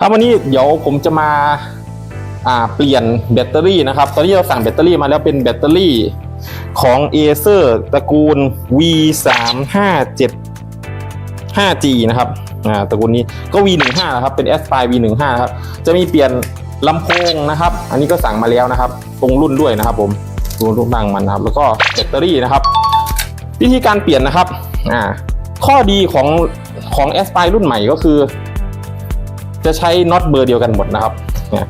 ครับวันนี้เดี๋ยวผมจะมาอ่าเปลี่ยนแบตเตอรี่นะครับ ตอนนี้เราสั่งแบตเตอรี่มาแล้วเป็นแบตเตอรี่ของ a อเซอร์ตระกูล V 3 5 7 5G นะครับอ่าตระกูลนี้ก็ V 1 5นะครับเป็น S 5 V 1 5ครับจะมีเปลี่ยนลำโพงนะครับ อันนี้ก็สั่งมาแล้วนะครับ ตรงรุ่นด้วยนะครับ ผมตรงรุ่นตั้งมันนะครับ แล้วก็แบตเตอรี่นะครับ วิธีการเปลี่ยนนะครับอ่าข้อดีของของ S 5รุ่นใหม่ก็คือ จะใช้น็อตเบอร์เดียวกันหมดนะครับเนี่ย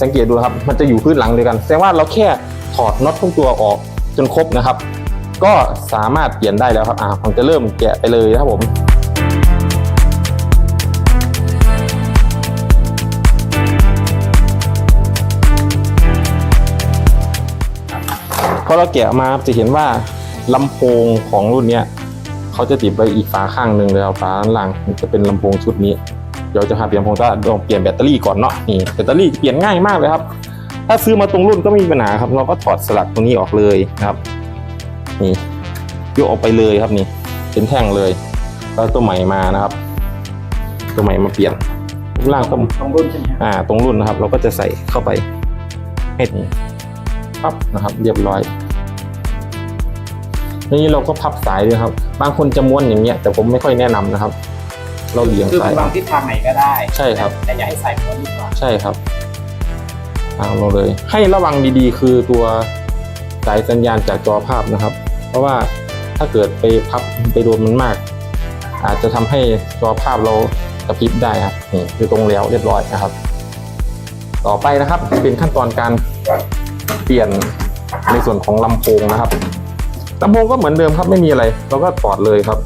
สังเกตดูครับมันจะอยู่พื้นหลังเดียวกัน แสดงว่าเราแค่ถอดน็อตทุกตัวออกจนครบนะครับ ก็สามารถเปลี่ยนได้แล้วครับอ่าผมจะเริ่มแกะไปเลยนะครับผมพอเราแกะมาจะเห็นว่าลำโพงของรุ่นเนี้ยเขาจะติดไว้อีกฝาข้างหนึ่งเลยเอาฝาด้านล่างจะเป็นลำโพงชุดนี้ เดี๋ยวจะพาเปลี่ยนลำโพงก็ต้องเปลี่ยนแบตเตอรี่ก่อนเนาะนี่แบตเตอรี่เปลี่ยนง่ายมากเลยครับ ถ้าซื้อมาตรงรุ่นก็ไม่มีปัญหาครับ เราก็ถอดสลักตรงนี้ออกเลยนะครับนี่ยกออกไปเลยครับนี่ เป็นแท่งเลยแล้วตัวใหม่มานะครับ ตัวใหม่มาเปลี่ยนรูปร่างก็ของรุ่นใช่ไหมครับอ่า ตรงรุ่นนะครับ เราก็จะใส่เข้าไปให้ถึงปั๊บนะครับ เรียบร้อยทีนี้เราก็พับสายด้วยครับ บางคนจะม้วนอย่างเงี้ยแต่ผมไม่ค่อยแนะนำนะครับ เราเหลี่ยมคือสายวางทิศทางไหนก็ได้ใช่ครับ แต่อย่าให้ใส่ม้วนดีกว่าใช่ครับเอาลงเลย ให้ระวังดีๆ คือตัวสายสัญญาณจากจอภาพนะครับ เพราะว่าถ้าเกิดไปพับไปโดนมันมาก อาจจะทำให้จอภาพเรากระพริบได้ครับนี่คือตรงแล้วเรียบร้อยนะครับ ต่อไปนะครับเป็นขั้นตอนการเปลี่ยนในส่วนของลำโพงนะครับลำโพงก็เหมือนเดิมครับไม่มีอะไร เราก็ถอดเลยครับ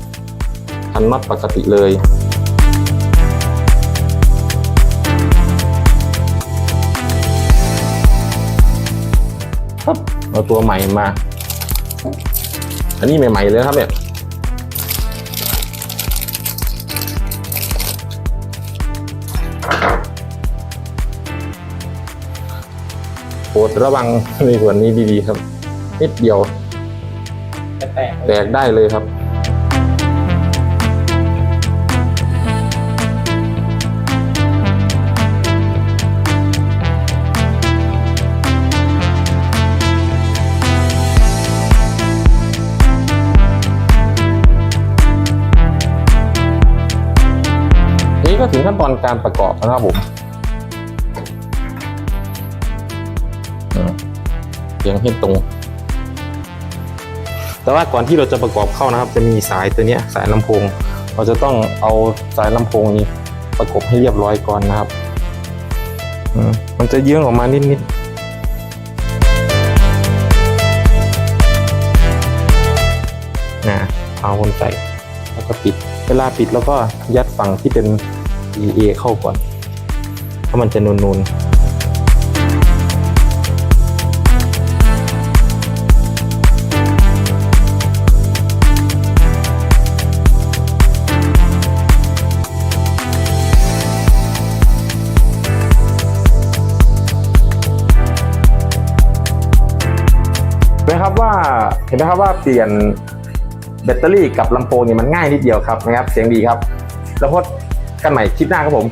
พันน็อตปกติเลย ครับเอาตัวใหม่มา อันนี้ใหม่ ๆ เลยนะครับเนี่ยโปรดระวังในส่วนนี้ดีๆครับ นิดเดียวจะแตกแตกได้เลยครับ ก็ถึงขั้นตอนการประกอบนะครับผมอืมเสียงให้ตรง แต่ว่าก่อนที่เราจะประกอบเข้านะครับ จะมีสายตัวนี้สายลำโพง เราจะต้องเอาสายลำโพงนี้ประกบให้เรียบร้อยก่อนนะครับอืมมันจะเยื้องออกมานิดๆนะเอาคนใส่แล้วก็ปิด เวลาปิดแล้วก็ยัดฝั่งที่เป็น EA เข้าก่อนเพราะมันจะนูนๆเห็นไหมครับว่าเห็นไหมครับว่าเปลี่ยนแบตเตอรี่กับลำโพงเนี่ยมันง่ายนิดเดียวครับนะครับ เสียงดีครับ แล้วพบ กันใหม่คลิปหน้าครับผม